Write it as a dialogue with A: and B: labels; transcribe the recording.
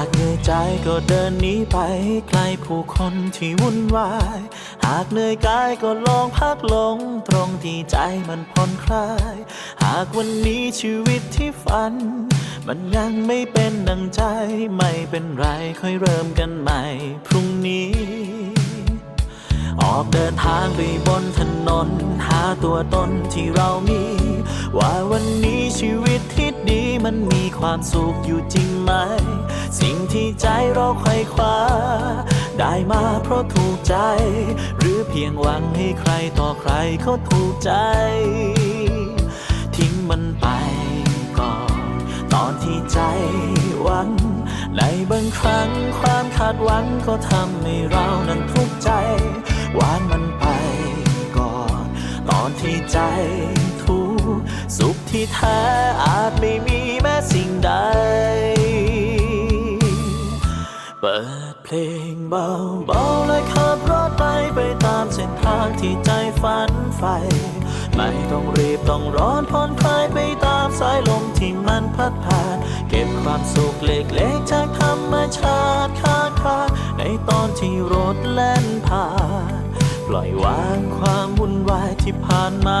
A: ากเหนื่อยใจก็เดินหนีไปไกลผู้คนที่วุ่นวาย หากเหนื่อยกายก็ลองพักลง ตรงที่ใจมันผ่อนคลาย หากวันนี้ชีวิตที่ฝัน มันยังไม่เป็นดังใจไม่เป็นไรค่อยเริ่มกันใหม่ พรุ่งนี้ ออกเดินทางไปบนถนน หาตัวตนที่เรามี ว่าวันนี้ชีวิต มันมีความสุขอยู่จริงไหม สิ่งที่ใจเราไขว่คว้า ได้มาเพราะถูกใจ หรือเพียงหวังให้ใครต่อใครเขาถูกใจ ทิ้งมันไปก่อน ตอนที่ใจหวัง ในบางครั้งความคาดหวังก็ทำให้เรานั้นทุกข์ใจวางมันไปก่อน ตอนที่ใจทุกข์สุขที่แท้อาจไม่มี แม้สิ่งใด เปิดเพลงเบาๆและขับรถไปไปตามเส้นทางที่ใจฝันใฝ่ไม่ต้องรีบต้องร้อนผ่อนคลายไปตามสายลมที่มันพัดผ่าน เก็บความสุขเล็กๆจากธรรมชาติข้างทางในตอนที่รถแล่นผ่าน ปล่อยวางความวุ่นวายที่ผ่านมา